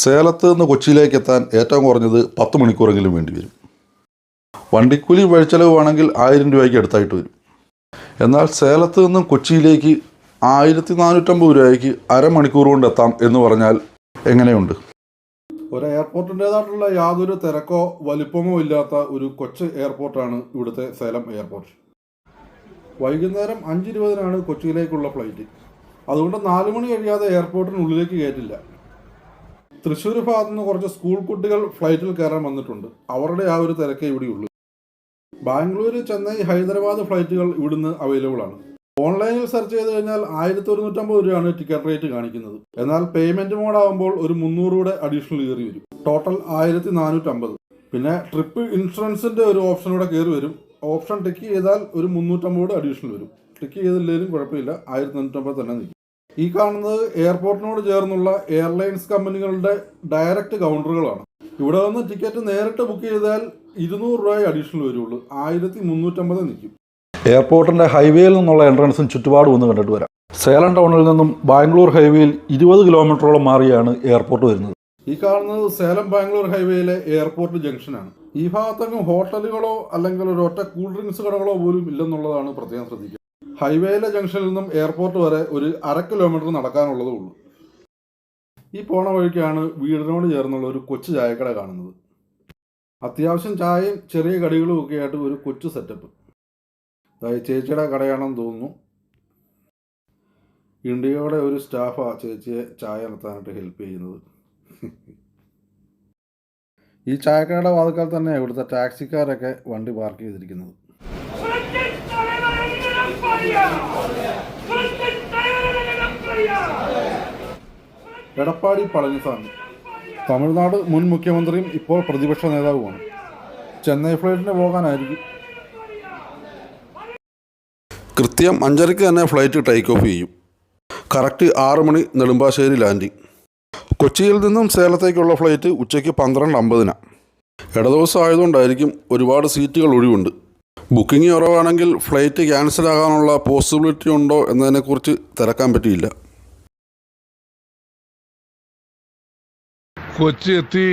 സേലത്ത് നിന്ന് കൊച്ചിയിലേക്ക് എത്താൻ ഏറ്റവും കുറഞ്ഞത് പത്ത് മണിക്കൂറെങ്കിലും വേണ്ടി വരും. വണ്ടിക്കൂലി വഴിച്ചെലവ് വേണമെങ്കിൽ ആയിരം രൂപയ്ക്ക് അടുത്തായിട്ട് വരും. എന്നാൽ സേലത്ത് നിന്നും കൊച്ചിയിലേക്ക് ആയിരത്തി നാനൂറ്റമ്പത് രൂപയ്ക്ക് അരമണിക്കൂർ കൊണ്ട് എത്താം എന്ന് പറഞ്ഞാൽ എങ്ങനെയുണ്ട്? ഒരു എയർപോർട്ടിന്റെതായിട്ടുള്ള യാതൊരു തിരക്കോ വലിപ്പമോ ഇല്ലാത്ത ഒരു കൊച്ചു എയർപോർട്ടാണ് ഇവിടുത്തെ സേലം എയർപോർട്ട്. വൈകുന്നേരം അഞ്ച് ഇരുപതിനാണ് കൊച്ചിയിലേക്കുള്ള ഫ്ലൈറ്റ്. അതുകൊണ്ട് നാല് മണി കഴിയാതെ എയർപോർട്ടിനുള്ളിലേക്ക് കയറ്റില്ല. തൃശ്ശൂർ ഭാഗത്തു നിന്ന് കുറച്ച് സ്കൂൾ കുട്ടികൾ ഫ്ലൈറ്റിൽ കയറാൻ വന്നിട്ടുണ്ട്. അവരുടെ ആ ഒരു തിരക്കേ ഇവിടെയുള്ളൂ ബാംഗ്ലൂർ ചെന്നൈ ഹൈദരാബാദ് ഫ്ലൈറ്റുകൾ ഇവിടുന്ന് അവൈലബിൾ ആണ്. ഓൺലൈനിൽ സെർച്ച് ചെയ്ത് കഴിഞ്ഞാൽ ആയിരത്തി ഒരുന്നൂറ്റമ്പത് രൂപയാണ് ടിക്കറ്റ് റേറ്റ് കാണിക്കുന്നത്. എന്നാൽ പേയ്മെന്റ് മോഡാകുമ്പോൾ ഒരു മുന്നൂറ് കൂടെ അഡീഷണൽ കയറി വരും. ടോട്ടൽ ആയിരത്തി നാനൂറ്റമ്പത് പിന്നെ ട്രിപ്പ് ഇൻഷുറൻസിന്റെ ഒരു ഓപ്ഷൻ കൂടെ കയറി വരും. ഓപ്ഷൻ ടിക്ക് ചെയ്താൽ ഒരു മുന്നൂറ്റമ്പത് കൂടെ അഡീഷണൽ വരും. ടിക്ക് ചെയ്തില്ലെങ്കിലും കുഴപ്പമില്ല. ആയിരത്തി നാനൂറ്റമ്പത് തന്നെ നിൽക്കും. ഈ കാണുന്നത് എയർപോർട്ടിനോട് ചേർന്നുള്ള എയർലൈൻസ് കമ്പനികളുടെ ഡയറക്റ്റ് കൗണ്ടറുകളാണ്. ഇവിടെ വന്ന് ടിക്കറ്റ് നേരിട്ട് ബുക്ക് ചെയ്താൽ ഇരുന്നൂറ് രൂപ അഡീഷണൽ വരുള്ളൂ. ആയിരത്തി മുന്നൂറ്റമ്പത് നിൽക്കും. എയർപോർട്ടിന്റെ ഹൈവേയിൽ നിന്നുള്ള എൻട്രൻസും ചുറ്റുപാടും ഒന്ന് കണ്ടിട്ട് വരാം. സേലം ടൗണിൽ നിന്നും ബാംഗ്ലൂർ ഹൈവേയിൽ ഇരുപത് കിലോമീറ്ററോളം മാറിയാണ് എയർപോർട്ട് വരുന്നത്. ഈ കാണുന്നത് സേലം ബാംഗ്ലൂർ ഹൈവേയിലെ എയർപോർട്ട് ജംഗ്ഷനാണ്. ഈ ഭാഗത്തെങ്ങും ഹോട്ടലുകളോ അല്ലെങ്കിൽ ഒരു ഒറ്റ കൂൾ ഡ്രിങ്ക്സ് കടകളോ പോലും ഇല്ലെന്നുള്ളതാണ് പ്രത്യേകം ശ്രദ്ധിക്കുക. ഹൈവേയിലെ ജംഗ്ഷനിൽ നിന്നും എയർപോർട്ട് വരെ ഒരു അര കിലോമീറ്റർ നടക്കാനുള്ളതേ ഉള്ളൂ. ഈ പോണ വഴിക്കാണ് വീടിനോട് ചേർന്നുള്ള ഒരു കൊച്ചു ചായക്കട കാണുന്നത്. അത്യാവശ്യം ചായയും ചെറിയ കടികളും ഒക്കെ ആയിട്ട് ഒരു കൊച്ചു സെറ്റപ്പ് അതായത് ചേച്ചിയുടെ കടയാണെന്ന് തോന്നുന്നു. ഇന്ത്യയുടെ ഒരു സ്റ്റാഫാണ് ചേച്ചിയെ ചായ നടത്താനായിട്ട് ഹെൽപ്പ് ചെയ്യുന്നത്. ഈ ചായക്കടയുടെ വാതുക്കാൽ തന്നെ ഇവിടുത്തെ ടാക്സിക്കാരൊക്കെ വണ്ടി പാർക്ക് ചെയ്തിരിക്കുന്നത്. എടപ്പാടി പളനിസ്വാമി തമിഴ്നാട് മുൻ മുഖ്യമന്ത്രിയും ഇപ്പോൾ പ്രതിപക്ഷ നേതാവുമാണ്. ചെന്നൈ ഫ്ലൈറ്റിന് പോകാനായിരിക്കും. കൃത്യം അഞ്ചരയ്ക്ക് തന്നെ ഫ്ലൈറ്റ് ടേക്ക് ഓഫ് ചെയ്യും. കറക്റ്റ് ആറ് മണി നെടുമ്പാശ്ശേരി ലാൻഡിംഗ്. കൊച്ചിയിൽ നിന്നും സേലത്തേക്കുള്ള ഫ്ലൈറ്റ് ഉച്ചയ്ക്ക് പന്ത്രണ്ട് അമ്പതിനാണ് ഇടദിവസം ആയതുകൊണ്ടായിരിക്കും ഒരുപാട് സീറ്റുകൾ ഒഴിവുണ്ട്. ബുക്കിംഗ് കുറവാണെങ്കിൽ ഫ്ലൈറ്റ് ക്യാൻസൽ ആകാനുള്ള പോസിബിലിറ്റി ഉണ്ടോ എന്നതിനെക്കുറിച്ച് തിരക്കാൻ പറ്റിയില്ല. കൊച്ചി എത്തി.